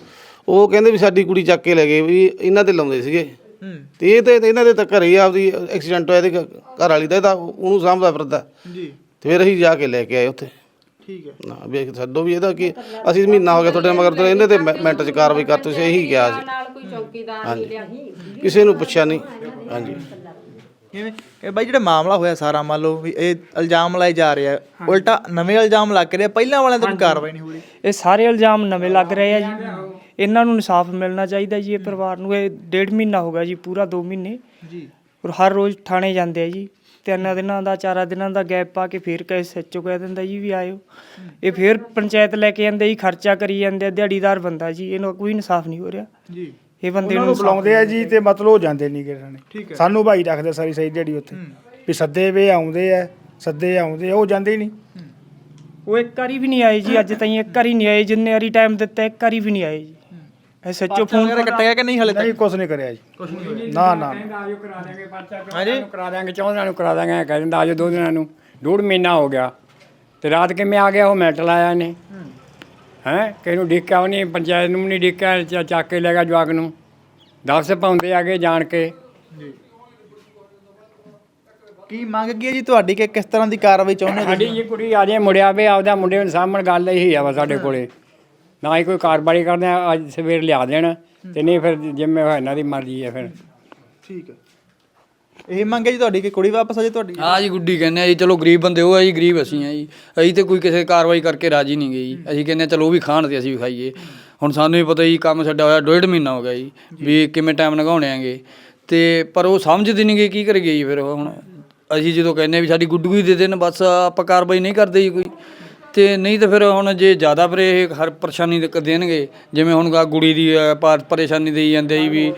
ਉਹ ਕਹਿੰਦੇ ਵੀ ਸਾਡੀ ਕੁੜੀ ਚੱਕ ਕੇ ਲੈ ਗਏ ਵੀ ਇਹਨਾਂ ਤੇ ਲਾਉਂਦੇ ਸੀਗੇ। ਤੇ ਇਹ ਤੇ ਇਹਨਾਂ ਦੇ ਤਾਂ ਘਰੇ ਆਪਦੀ ਐਕਸੀਡੈਂਟ ਹੋਇਆ ਤੇ ਘਰ ਵਾਲੀ ਦਾ ਉਹਨੂੰ ਸਾਂਭਦਾ ਫਿਰਦਾ। ਜੀ। ਤੇ ਫਿਰ ਅਸੀਂ ਜਾ ਕੇ ਲੈ ਕੇ ਆਏ ਉੱਥੇ। ਠੀਕ ਹੈ। ਨਾ ਵੀ ਛੱਡੋ ਵੀ ਇਹਦਾ ਕੀ ਅਸੀਂ ਮਹੀਨਾ ਹੋ ਗਿਆ ਤੁਹਾਡੇ ਮਗਰ ਤੋਂ ਇਹਨੇ ਤੇ ਮਿ- ਮਿੰਟ 'ਚ ਕਾਰਵਾਈ ਕਰ ਤੁਸੀਂ ਇਹੀ ਕਿਹਾ ਸੀ। ਨਾਲ ਕੋਈ ਚੌਕੀਦਾਰ ਨਹੀਂ ਲਿਆ ਕਿਸੇ ਨੂੰ ਪੁੱਛਿਆ ਨਹੀਂ। ਹਾਂਜੀ। ਕਿਵੇਂ? ਇਹ ਬਾਈ ਜਿਹੜਾ ਮਾਮਲਾ ਹੋਇਆ ਸਾਰਾ ਮੰਨ ਲਓ ਵੀ ਇਹ ਇਲਜ਼ਾਮ ਲਾਏ ਜਾ ਰਹੇ ਉਲਟਾ ਨਵੇਂ ਇਲਜ਼ਾਮ ਲੱਗ ਰਹੇ ਆ ਪਹਿਲਾਂ ਵਾਲਿਆਂ ਤੇ ਕੋਈ ਕਾਰਵਾਈ ਨਹੀਂ ਹੋ ਰਹੀ। ਇਹ ਸਾਰੇ ਇਲਜ਼ਾਮ ਨਵੇਂ ਲੱਗ ਰਹੇ ਆ ਜੀ। ਇਹਨਾਂ ਨੂੰ ਇਨਸਾਫ ਮਿਲਣਾ ਚਾਹੀਦਾ ਜੀ ਇਹ ਪਰਿਵਾਰ ਨੂੰ ਇਹ ਡੇਢ ਮਹੀਨਾ ਹੋ ਗਿਆ ਜੀ ਪੂਰਾ 2 ਮਹੀਨੇ। ਜੀ। ਔਰ ਹਰ ਰੋਜ਼ ਥਾਣੇ ਜਾਂਦੇ ਆ ਜੀ। ਤਿੰਨ ਦਿਨਾਂ ਦਾ ਚਾਰਾਂ ਦਿਨਾਂ ਦਾ ਗੈਪ ਪਾ ਕੇ ਫੇਰ ਕਹੇ ਸੱਚੋ ਕਹਿ ਦਿੰਦਾ ਜੀ ਵੀ ਆਇਓ। ਇਹ ਫੇਰ ਪੰਚਾਇਤ ਲੈ ਕੇ ਜਾਂਦੇ ਜੀ ਖਰਚਾ ਕਰੀ ਜਾਂਦੇ ਆ, ਦਿਹਾੜੀਦਾਰ ਬੰਦਾ ਜੀ ਇਹਨੂੰ ਕੋਈ ਇਨਸਾਫ ਨਹੀਂ ਹੋ ਰਿਹਾ। ਜੀ। ਇਹ ਬੰਦੇ ਉਹਨਾਂ ਨੂੰ ਨੂੰ ਬੁਲਾਉਂਦੇ ਆ ਜੀ ਤੇ ਮਤਲਬ ਉਹ ਜਾਂਦੇ ਨਹੀਂ ਕਿਸੇ ਸਾਨੂੰ ਭਾਈ ਰੱਖਦੇ ਸਾਰੀ ਸਹੀ ਦਿਹਾੜੀ ਉੱਥੇ। ਵੀ ਸੱਦੇ ਵੇ ਆਉਂਦੇ ਆ ਸੱਦੇ ਆਉਂਦੇ ਆ ਉਹ ਜਾਂਦੇ ਹੀ। ਨਹੀਂ ਉਹ ਇੱਕ ਵਾਰੀ ਵੀ ਨਹੀਂ ਆਏ ਜੀ ਅੱਜ ਤਾਈਂ ਇੱਕ ਵਾਰੀ ਨਹੀਂ ਆਏ ਜਿੰਨੇ ਵਾਰੀ ਟਾਈਮ ਦਿੱਤਾ ਇੱਕ ਵਾਰੀ ਵੀ ਨਹੀਂ ਆਏ ਜੀ। ਇਹ ਸੱਚੋ ਫੋਨ ਵਗੈਰਾ ਕੱਟਿਆ ਗਿਆ ਕਿ ਨਹੀਂ ਹਲੇ ਤੱਕ? ਨਹੀਂ ਕੁਝ ਨਹੀਂ ਕਰਿਆ ਜੀ। ਨਾ ਨਾ। ਆਜੋ ਕਰਾ ਦਾਂਗੇ ਪਰਚਾ ਹਾਂਜੀ। ਕਰਾ ਦਾਂਗੇ ਚੌਂਦਾਂ ਨੂੰ ਕਰਾ ਦਾਂਗੇ ਕਹਿ ਦਿੰਦਾ ਆਜੋ ਦੋ ਦਿਨਾਂ ਨੂੰ। ਡੂਢ ਮਹੀਨਾ ਹੋ ਗਿਆ। ਤੇ ਰਾਤ ਕਿਵੇਂ ਆ ਗਿਆ ਉਹ ਮੈਟਲ ਆਇਆ ਨੇ ਹੈ? ਕਿਹਨੂੰ ਡਿੱਕਿਆ ਉਹਨੇ ਪੰਚਾਇਤ ਨੂੰ ਨਹੀਂ ਡਿੱਕਿਆ ਚਾ- ਚੱਕ ਕੇ ਲੈ ਗਿਆ ਜਵਾਕ ਨੂੰ। ਦਸ ਪਾਉਂਦੇ ਆਗੇ ਜਾਣ ਕੇ। ਕੀ ਮੰਗ ਹੈ ਜੀ ਤੁਹਾਡੀ ਕਿ ਕਿਸ ਤਰ੍ਹਾਂ ਦੀ ਕਾਰਵਾਈ ਚਾਹੁੰਦੇ ਹੋ ਸਾਡੀ ਜੀ ਕੁੜੀ ਆ ਜੇ ਮੁੜਿਆ ਵੇ ਆਪਦਾ ਮੁੰਡੇ ਨੂੰ ਸਾਹਮਣ ਗੱਲ ਇਹੀ ਆ ਵਾ ਸਾਡੇ ਕੋਲੇ। ਨਾ ਹੀ ਕੋਈ ਕਾਰਵਾਈ ਕਰਦੇ ਆ ਅੱਜ ਸਵੇਰ ਲਿਆ ਦੇਣ ਤੇ ਨਹੀਂ ਫਿਰ ਜਿੰਮੇ ਹੋਇਆ ਇਹਨਾਂ ਦੀ ਮਰਜ਼ੀ ਹੈ ਫਿਰ। ਠੀਕ ਹੈ। ਇਹ ਮੰਗ ਹੈ ਜੀ ਤੁਹਾਡੀ ਕਿ ਕੁੜੀ ਵਾਪਸ ਆ ਜਾਏ ਤੁਹਾਡੀ? ਹਾਂ ਜੀ ਗੁੱਡੀ ਕਹਿੰਦੇ ਆ ਜੀ ਚਲੋ ਗਰੀਬ ਬੰਦੇ ਉਹ ਆ ਜੀ ਗਰੀਬ ਅਸੀਂ ਆ ਜੀ। ਅਸੀਂ ਤੇ ਕੋਈ ਕਿਸੇ ਕਾਰਵਾਈ ਕਰਕੇ ਰਾਜੀ ਨਹੀਂ ਗਏ ਜੀ। ਅਸੀਂ ਕਹਿੰਦੇ ਆ ਚਲੋ ਉਹ ਵੀ ਖਾਣ ਤੇ ਅਸੀਂ ਵੀ ਖਾਈਏ। ਹੁਣ ਸਾਨੂੰ ਵੀ ਪਤਾ ਜੀ ਕੰਮ ਸਾਡਾ ਹੋਇਆ ਡੇਢ ਮਹੀਨਾ ਹੋ ਗਿਆ ਜੀ ਵੀ ਕਿਵੇਂ ਟਾਈਮ ਲਗਾਉਣੇ ਆਂਗੇ। ਤੇ ਪਰ ਉਹ ਸਮਝਦੇ ਨਹੀਂ ਗਏ ਕੀ ਕਰੀਏ ਜੀ ਫਿਰ ਉਹ ਹੁਣ। ਅਸੀਂ ਜਦੋਂ ਕਹਿੰਦੇ ਆ ਵੀ ਸਾਡੀ ਗੁੱਡੂ ਹੀ ਦੇ ਦੇਣ ਬਸ ਆਪਾਂ ਕਾਰਵਾਈ ਨਹੀਂ ਕਰਦੇ ਜੀ ਕੋਈ। ਤੇ ਨਹੀਂ ਤਾਂ ਫਿਰ ਹੁਣ ਜੇ ਜ਼ਿਆਦਾ ਫਿਰ ਇਹ ਹਰ ਪਰੇਸ਼ਾਨੀ ਦੇ- ਦੇਣਗੇ। ਜਿਵੇਂ ਹੁਣ ਆਹ ਕੁੜੀ ਦੀ ਪਾ- ਪਰੇਸ਼ਾਨੀ ਦੇਈ ਜਾਂਦੇ ਜੀ ਵੀ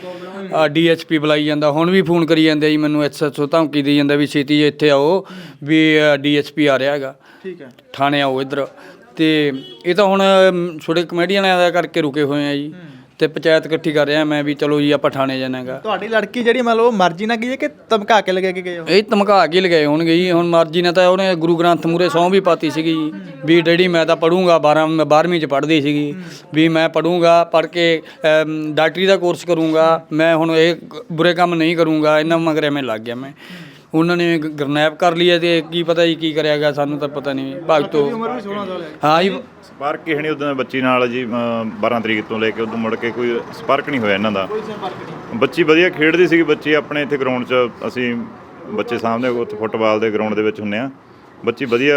ਡੀਐਸਪੀ ਬੁਲਾਈ ਜਾਂਦਾ। ਹੁਣ ਵੀ ਫੋਨ ਕਰੀ ਜਾਂਦੇ ਜੀ ਮੈਨੂੰ ਐਸਐਸਓ ਧਮਕੀ ਦੇਈ ਜਾਂਦਾ ਵੀ ਛੇਤੀ ਇੱਥੇ ਆਓ ਵੀ ਡੀਐਸਪੀ ਆ ਰਿਹਾ ਹੈਗਾ। ਠੀਕ ਹੈ। ਥਾਣੇ ਆਓ ਇੱਧਰ। ਤੇ ਇਹ ਤਾਂ ਹੁਣ ਅਮ, ਛੋਟੇ ਦਾ ਕਰਕੇ ਰੁਕੇ ਹੋਏ ਆ ਜੀ। ਤੇ ਪੰਚਾਇਤ ਇਕੱਠੀ ਕਰ ਰਿਹਾ ਮੈਂ ਵੀ ਚਲੋ ਜੀ ਆਪਾਂ ਥਾਣੇ ਜਾਣਾਗਾ। ਤੁਹਾਡੀ ਲੜਕੀ ਜਿਹੜੀ ਮੰਨ ਲਓ ਮਰਜ਼ੀ ਨਾਲ ਗਈ ਹੈ ਕਿ ਧਮਕਾ ਕੇ ਲਗਾ ਕੇ ਗਏ ਹੋ? ਇਹ ਧਮਕਾ ਕੇ ਲਗਾਏ ਹੋਣਗੇ ਜੀ ਹੁਣ ਮਰਜ਼ੀ ਨੇ ਤਾਂ ਉਹਨੇ ਗੁਰੂ ਗ੍ਰੰਥ ਮੂਰੇ ਸਹੁੰ ਵੀ ਪਾਤੀ ਸੀਗੀ ਜੀ ਵੀ ਡੈਡੀ ਮੈਂ ਤਾਂ ਪੜੂੰਗਾ 12 ਮੈਂ 12ਵੀਂ ਚ ਪੜ੍ਹਦੀ ਸੀਗੀ ਵੀ ਮੈਂ ਪੜੂੰਗਾ ਪੜ੍ਹ ਕੇ ਅਮ, ਡਾਕਟਰੀ ਦਾ ਕੋਰਸ ਕਰੂੰਗਾ ਮੈਂ ਹੁਣ ਇਹ ਗ- ਬੁਰੇ ਕੰਮ ਨਹੀਂ ਕਰੂੰਗਾ ਇਹਨਾਂ ਮਗਰ ਐਵੇਂ ਲੱਗ ਗਿਆ ਮੈਂ। ਉਹਨਾਂ ਨੇ ਗਰਨੈਪ ਕਰ ਲਿਆ ਤੇ ਕੀ ਪਤਾ ਜੀ ਕੀ ਕਰਿਆ ਗਿਆ ਸਾਨੂੰ ਤਾਂ ਪਤਾ ਨਹੀਂ ਭਗਤੋ। ਹਾਂ ਜੀ ਸਪਾਰਕ ਹੀ ਨਹੀਂ ਉਦੋਂ ਬੱਚੀ ਨਾਲ ਜੀ ਅਮ 12 ਤਰੀਕ ਤੋਂ ਲੈ ਕੇ ਉਦੋਂ ਮੁੜ ਕੇ ਕੋਈ ਸਪਾਰਕ ਨਹੀਂ ਹੋਇਆ ਇਹਨਾਂ ਦਾ। ਬੱਚੀ ਵਧੀਆ ਖੇਡਦੀ ਸੀਗੀ ਬੱਚੀ ਆਪਣੇ ਇੱਥੇ ਗਰਾਊਂਡ 'ਚ ਅਸੀਂ ਬੱਚੇ ਸਾਹਮਣੇ ਉੱਥੇ ਫੁੱਟਬਾਲ ਦੇ ਗਰਾਊਂਡ ਦੇ ਵਿੱਚ ਹੁੰਨੇ ਆ ਬੱਚੀ ਵਧੀਆ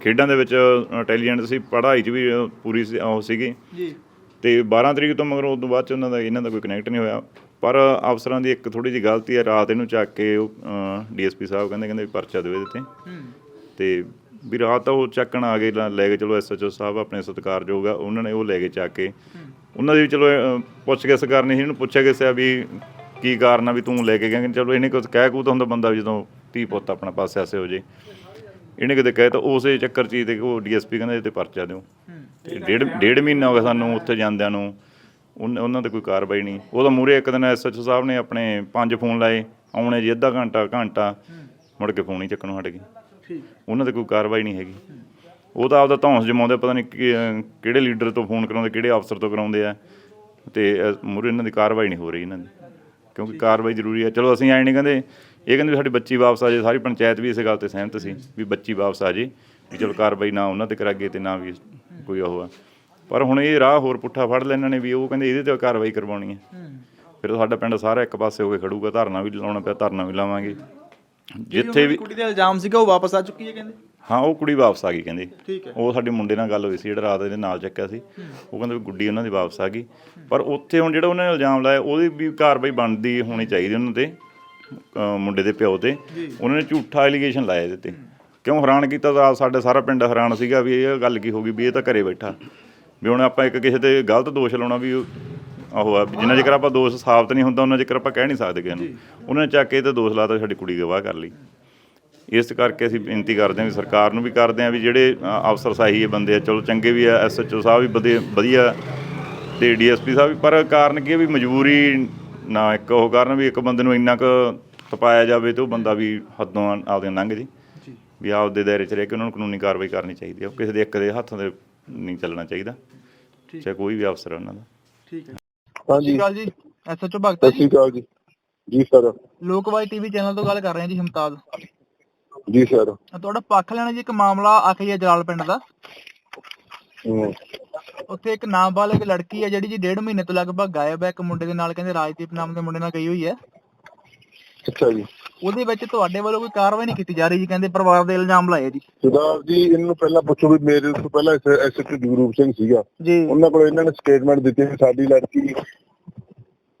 ਖੇਡਾਂ ਦੇ ਵਿੱਚ ਇੰਟੈਲੀਜੈਂਟ ਸੀ ਪੜ੍ਹਾਈ 'ਚ ਵੀ ਅ, ਪੂਰੀ ਸੀ- ਉਹ ਸੀਗੀ। ਜੀ। ਤੇ 12 ਤਰੀਕ ਤੋਂ ਮਗਰ ਉਸ ਤੋਂ ਬਾਅਦ ਚ ਉਹਨਾਂ ਦਾ ਇਹਨਾਂ ਦਾ ਕੋਈ ਕਨੈਕਟ ਨਹੀਂ ਹੋਇਆ। ਪਰ ਅਫਸਰਾਂ ਦੀ ਇੱਕ ਥੋੜੀ ਜਿਹੀ ਗਲਤੀ ਹੈ ਰਾਤ ਇਹਨੂੰ ਚੱਕ ਕੇ ਉਹ ਡੀਐਸਪੀ ਸਾਹਿਬ ਕਹਿੰਦੇ ਕਹਿੰਦੇ ਵੀ ਪਰਚਾ ਦੇਵੇ ਦਿੱਤੇ ਤੇ ਵੀ ਰਾਤ ਤਾਂ ਉਹ ਚੱਕਣ ਆ ਗਏ ਲੈ ਕੇ ਚਲੋ ਐਸਐਚਓ ਸਾਹਿਬ ਆਪਣੇ ਸਤਿਕਾਰਯੋਗ ਆ ਉਹਨਾਂ ਨੇ ਉਹ ਲੈ ਕੇ ਚੱਕ ਕੇ ਉਹਨਾਂ ਦੀ ਵੀ ਚਲੋ ਪੁੱਛਗਿੱਛ ਕਰਨੀ ਸੀ ਇਹਨੂੰ ਪੁੱਛਿਆ ਗਿਆ ਵੀ ਕੀ ਕਾਰਨ ਆ ਵੀ ਤੂੰ ਲੈ ਕੇ ਗਿਆ ਚਲੋ ਇਹਨੇ ਕੁਝ ਕਹਿ ਕੂ ਤਾਂ ਹੁੰਦਾ ਬੰਦਾ ਜਦੋਂ ਧੀ ਪੁੱਤ ਆਪਣਾ ਪਾਸੇ ਆਸੇ ਹੋ ਜੇ। ਇਹਨੇ ਕਿਤੇ ਕਹੇ ਤਾਂ ਉਸੇ ਚੱਕਰ ਚੀਜ਼ ਤੇ ਉਹ ਡੀਐਸਪੀ ਕਹਿੰਦੇ ਇਹ ਤੇ ਪਰਚਾ ਦਿਓ। ਤੇ ਡੇਢ ਡੇਢ ਮਹੀਨਾ ਹੋ ਗਿਆ ਸਾਨੂੰ ਉੱਥੇ ਜਾਂਦਿਆਂ ਨੂੰ। ਉਹਨਾਂ ਤੇ ਕੋਈ ਕਾਰਵਾਈ ਨਹੀਂ। ਉਹਦਾ ਮੂਰੇ ਇੱਕ ਦਿਨ ਐਸਐਚਓ ਸਾਹਿਬ ਨੇ ਆਪਣੇ ਪੰਜ ਫੋਨ ਲਾਏ ਆਉਣੇ ਜੀ ਅੱਧਾ ਘੰਟਾ ਘੰਟਾ। ਮੁੜ ਕੇ ਫੋਨ ਹੀ ਚੱਕਣੋਂ ਹਟ ਗਏ ਉਹਨਾਂ ਤੇ ਕੋਈ ਕਾਰਵਾਈ ਨਹੀਂ ਹੈਗੀ। ਉਹ ਤਾਂ ਆਪਦਾ ਧੌਂਸ ਜਮਾਉਂਦੇ ਪਤਾ ਨਹੀਂ ਕਿਹੜੇ ਲੀਡਰ ਤੋਂ ਫੋਨ ਕਰਾਉਂਦੇ ਕਿਹੜੇ ਅਫਸਰ ਤੋਂ ਕਰਾਉਂਦੇ ਆ। ਤੇ ਮੂਰੇ ਇਹਨਾਂ ਦੀ ਕਾਰਵਾਈ ਨਹੀਂ ਹੋ ਰਹੀ ਇਹਨਾਂ ਦੀ ਕਿਉਂਕਿ ਕਾਰਵਾਈ ਜ਼ਰੂਰੀ ਹੈ ਚਲੋ ਅਸੀਂ ਐਂ ਨਹੀਂ ਕਹਿੰਦੇ ਇਹ ਕਹਿੰਦੇ ਸਾਡੀ ਬੱਚੀ ਵਾਪਸ ਆ ਜੇ ਸਾਰੀ ਪੰਚਾਇਤ ਵੀ ਇਸੇ ਗੱਲ ਤੇ ਸਹਿਮਤ ਸੀ ਵੀ ਬੱਚੀ ਵਾਪਸ ਆ ਜੇ ਵੀ ਚਲੋ ਕਾਰਵਾਈ ਨਾ ਉਹਨਾਂ ਤੇ ਕਰਾਗੇ ਤੇ ਨਾ ਵੀ ਕੋਈ ਉਹ ਆ। ਪਰ ਹੁਣ ਇਹ ਰਾਹ ਹੋਰ ਪੁੱਠਾ ਫੜ ਲੈ ਇਹਨਾਂ ਨੇ ਵੀ ਉਹ ਕਹਿੰਦੇ ਇਹਦੇ ਤੇ ਕਾਰਵਾਈ ਕਰਵਾਉਣੀ ਹੈ। ਫਿਰ ਸਾਡਾ ਪਿੰਡ ਸਾਰਾ ਇੱਕ ਪਾਸੇ ਹੋ ਕੇ ਖੜੂਗਾ ਧਰਨਾ ਵੀ ਲਾਉਣਾ ਪਿਆ ਧਰਨਾ ਵੀ ਲਾਵਾਂਗੇ। ਜਿੱਥੇ ਵੀ ਕੁੜੀ ਦਾ ਇਲਜ਼ਾਮ ਸੀਗਾ ਉਹ ਵਾਪਸ ਆ ਚੁੱਕੀ ਹੈ ਕਹਿੰਦੇ? ਹਾਂ ਉਹ ਕੁੜੀ ਵਾਪਸ ਆ ਗਈ ਕਹਿੰਦੇ। ਠੀਕ ਹੈ। ਉਹ ਸਾਡੇ ਮੁੰਡੇ ਨਾਲ ਗੱਲ ਹੋਈ ਸੀ ਜਿਹੜਾ ਰਾਤ ਇਹਦੇ ਨਾਲ ਚੱਕਿਆ ਸੀ। ਉਹ ਕਹਿੰਦੇ ਵੀ ਗੁੱਡੀ ਉਹਨਾਂ ਦੀ ਵਾਪਸ ਆ ਗਈ। ਪਰ ਉੱਥੇ ਹੁਣ ਜਿਹੜਾ ਉਹਨਾਂ ਨੇ ਇਲਜ਼ਾਮ ਲਾਇਆ ਉਹਦੀ ਵੀ ਕਾਰਵਾਈ ਬਣਦੀ ਹੋਣੀ ਚਾਹੀਦੀ ਉਹਨਾਂ ਤੇ ਅਹ ਮੁੰਡੇ ਦੇ ਪਿਓ ਤੇ। ਉਹਨਾਂ ਨੇ ਝੂਠਾ ਐਲੀਗੇਸ਼ਨ ਲਾਇਆ ਇਹਦੇ ਤੇ। ਕਿਉਂ ਹੈਰਾਨ ਕੀਤਾ ਤਾਂ ਆਪ ਸਾਡੇ ਸਾਰਾ ਪਿੰਡ ਹੈਰਾਨ ਸੀਗਾ ਵੀ ਇਹ ਗੱਲ ਕੀ ਹੋ ਗਈ ਵੀ ਇਹ ਤਾਂ ਘਰੇ ਬੈਠਾ। ਵੀ ਹੁਣ ਆਪਾਂ ਇੱਕ ਕਿਸੇ ਤੇ ਗਲਤ ਦੋਸ਼ ਲਾਉਣਾ ਵੀ ਉਹ ਆਹੋ ਆ ਵੀ ਜਿੰਨਾ ਚਿਰ ਆਪਾਂ ਦੋਸ਼ ਸਾਬਤ ਨਹੀਂ ਹੁੰਦਾ ਉਹਨਾਂ ਚਿਰ ਆਪਾਂ ਕਹਿ ਨਹੀਂ ਸਕਦੇ ਕਿਸੇ ਨੂੰ। ਉਹਨਾਂ ਨੇ ਚੱਕ ਕੇ ਤੇ ਦੋਸ਼ ਲਾਤਾ ਸਾਡੀ ਕੁੜੀ ਗਵਾਹ ਕਰ ਲਈ। ਇਸ ਕਰਕੇ ਅਸੀਂ ਬੇਨਤੀ ਕਰਦੇ ਹਾਂ ਵੀ ਸਰਕਾਰ ਨੂੰ ਵੀ ਕਰਦੇ ਹਾਂ ਵੀ ਜਿਹੜੇ ਅਫਸਰ ਸਾਹੀ ਇਹ ਬੰਦੇ ਆ ਚਲੋ ਚੰਗੇ ਵੀ ਆ ਐਸਐਚਓ ਸਾਹਿਬ ਵੀ ਵਧੀਆ ਵਧੀਆ ਤੇ ਡੀਐਸਪੀ ਸਾਹਿਬ ਵੀ ਪਰ ਕਾਰਨ ਕੀ ਹੈ ਵੀ ਮਜਬੂਰੀ ਨਾ ਇੱਕ ਉਹ ਕਾਰਨ ਵੀ ਇੱਕ ਬੰਦੇ ਨੂੰ ਇੰਨਾ ਕੁ ਤਪਾਇਆ ਜਾਵੇ ਤੇ ਉਹ ਬੰਦਾ ਵੀ ਹੱਦੋਂ ਆਪਦੇ ਲੰਘ ਜੇ। ਵੀ ਆਪਦੇ ਦਾਇਰੇ 'ਚ ਰਹਿ ਕੇ ਉਹਨਾਂ ਨੂੰ ਕਾਨੂੰਨੀ ਕਾਰਵਾਈ ਕਰਨੀ ਚਾਹੀਦੀ ਹੈ ਉਹ ਕਿਸੇ ਦੇ ਇੱਕ ਦੇ ਹੱਥ ਦੇ ਨਹੀਂ ਚੱਲਣਾ ਚਾਹੀਦਾ। ਚਾਹੇ ਕੋਈ ਵੀ ਅਫਸਰ ਉਹਨਾਂ ਦਾ। ਠੀਕ ਹੈ। ਸਤਿ ਸ਼੍ਰੀ ਅਕਾਲ ਜੀ। ਐਸਐਚਓ ਭਗਤਾ ਸਤਿ ਸ਼੍ਰੀ ਜੀ ਅਕਾਲ ਜੀ। ਜੀ ਸਰ। ਲੋਕਵਾਈ ਟੀਵੀ ਚੈਨਲ ਤੋਂ ਗੱਲ ਕਰ ਰਹੇ ਹਾਂ ਜੀ ਹਮਤਾਜ ਜੀ ਸਰ। ਤੁਹਾਡਾ ਪੱਖ ਲੈਣਾ ਜੀ ਇੱਕ ਮਾਮਲਾ ਆਖਿਆ ਜਲਾਲ ਪਿੰਡ ਦਾ। ਹੂੰ। ਉੱਥੇ ਇੱਕ ਨਾਬਾਲਗ ਲੜਕੀ ਹੈ ਜਿਹੜੀ ਜੀ ਡੇਢ ਮਹੀਨੇ ਤੋਂ ਲਗਭਗ ਗਾਇਬ ਹੈ। ਇੱਕ ਮੁੰਡੇ ਦੇ ਨਾਲ ਕਹਿੰਦੇ ਰਾਜਦੀਪ ਨਾਮ ਦੇ ਮੁੰਡੇ ਨਾਲ ਗਈ ਹੋਈ ਹੈ। ਅੱਛਾ ਜੀ। ਉਹਦੇ ਵਿੱਚ ਤੁਹਾਡੇ ਵੱਲੋਂ ਕੋਈ ਕਾਰਵਾਈ ਨਹੀਂ ਕੀਤੀ ਜਾ ਰਹੀ ਜੀ ਕਹਿੰਦੇ ਪਰਿਵਾਰ ਦੇ ਇਲਜ਼ਾਮ ਲਾਏ ਜੀ। ਸਰਦਾਰ ਜੀ ਇਹਨਾਂ ਪਹਿਲਾਂ ਪੁੱਛੋ ਵੀ ਮੇਰੇ ਤੋਂ ਪਹਿਲਾਂ ਐਸਐਚਓ ਜਗਰੂਪ ਸਿੰਘ ਸੀਗਾ। ਉਹਨਾਂ ਕੋਲ ਇਹਨਾਂ ਨੇ ਸਟੇਟਮੈਂਟ ਦਿੱਤੀ ਸੀ ਸਾਡੀ ਲੜਕੀ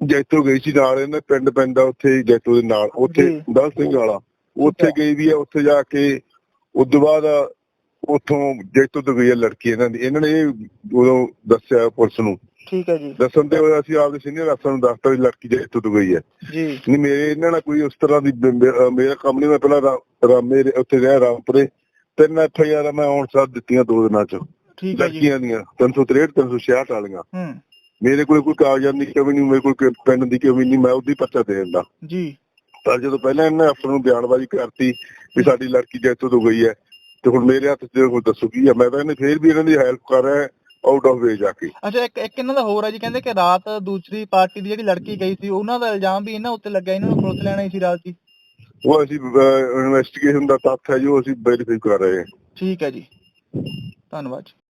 ਜੈਤੋ ਗਈ ਸੀ ਨਾਲ ਇਹਨਾਂ ਪਿੰਡ ਪੈਂਦਾ ਉੱਥੇ ਜੈਤੋ ਦੇ ਨਾਲ ਉੱਥੇ। ਦਲ ਸਿੰਘ ਵਾਲਾ। ਉੱਥੇ ਗਈ ਵੀ ਹੈ ਉੱਥੇ ਜਾ ਕੇ ਉਸ ਤੋਂ ਬਾਅਦ ਉੱਥੋਂ ਜੈਤੋ ਤੋਂ ਗਈ ਹੈ ਲੜਕੀ ਇਹਨਾਂ ਦੀ। ਇਹਨਾਂ ਨੇ ਇਹ ਉਦੋਂ ਦੱਸਿਆ ਪੁਲਿਸ ਨੂੰ ਠੀਕ ਹੈ ਜੀ। ਦੱਸਣ ਤੇ ਹੋਇਆ ਅਸੀਂ ਆਪਦੇ ਸੀਨੀਅਰ ਅਫਸਰ ਨੂੰ ਦੱਸਤਾ ਵੀ ਲੜਕੀ ਜੈਤੋ ਤੋਂ ਗਈ ਹੈ। ਜੀ। ਨਹੀਂ ਮੇਰੇ ਇਹਨਾਂ ਨਾਲ ਕੋਈ ਉਸ ਤਰ੍ਹਾਂ ਦੀ ਮੇਰਾ ਕੰਮ ਨਹੀਂ ਮੈਂ ਪਹਿਲਾਂ ਰਾ- ਰਾਮੇ ਦੇ ਉੱਥੇ ਰਿਹਾ ਰਾਮਪੁਰੇ। ਤਿੰਨ ਐਫ ਆਈ ਆਰ ਮੈਂ ਹੁਣ ਸਾਥ ਦਿੱਤੀਆਂ ਦੋ ਦਿਨਾਂ ਚ। ਠੀਕ ਹੈ ਜੀ। ਲੜਕੀਆਂ ਦੀਆਂ 363 366 ਵਾਲੀਆਂ। ਹੂੰ। ਮੇਰੇ ਕੋਲ ਕੋਈ ਕਾਗਜ਼ਾਤ ਦੀ ਕਮੀ ਨਹੀਂ ਮੇਰੇ ਕੋਲ ਪਿੰਡ ਦੀ ਕਮੀ ਨਹੀਂ ਮੈਂ ਉਹਦੀ ਪਰਚਾ ਦੇ ਦਿੰਦਾ। ਜੀ। ਪਰ ਜਦੋਂ ਪਹਿਲਾਂ ਇਹਨਾਂ ਅਫਸਰ ਨੂੰ ਬਿਆਨਬਾਜ਼ੀ ਕਰਤੀ ਵੀ ਸਾਡੀ ਲੜਕੀ ਜੈਤੋ ਤੋਂ ਗਈ ਹੈ ਤੇ ਹੁਣ ਮੇਰੇ ਹੱਥ 'ਚ ਕੋਈ ਦੱਸੋ ਕੀ ਹੈ ਮੈਂ ਤਾਂ ਇਹਨੇ ਫੇਰ ਵੀ ਇਹਨਾਂ ਦੀ ਹੈਲਪ ਕਰ ਰਿਹਾ। ਆਊਟ ਆਫ ਵੇ ਜਾ ਕੇ। ਅੱਛਾ ਇੱਕ ਇੱਕ ਇਹਨਾਂ ਦਾ ਹੋਰ ਹੈ ਜੀ ਕਹਿੰਦੇ ਕਿ ਰਾਤ ਦੂਸਰੀ ਪਾਰਟੀ ਦੀ ਜਿਹੜੀ ਲੜਕੀ ਗਈ ਸੀ ਉਹਨਾਂ ਦਾ ਇਲਜ਼ਾਮ ਵੀ ਇਹਨਾਂ ਉੱਤੇ ਲੱਗਾ ਇਹਨਾਂ ਨੂੰ ਪੁਲਿਸ ਲੈਣਾ ਸੀ ਰਾਤ ਜੀ ਉਹ ਅਸੀਂ ਇਨਵੈਸਟੀਗੇਸ਼ਨ ਦਾ ਤੱਥ ਹੈ ਜੋ ਅਸੀਂ ਵੈਰੀਫਾਈ ਕਰ ਰਹੇ ਹਾਂ। ਠੀਕ ਹੈ ਜੀ। ਧੰਨਵਾਦ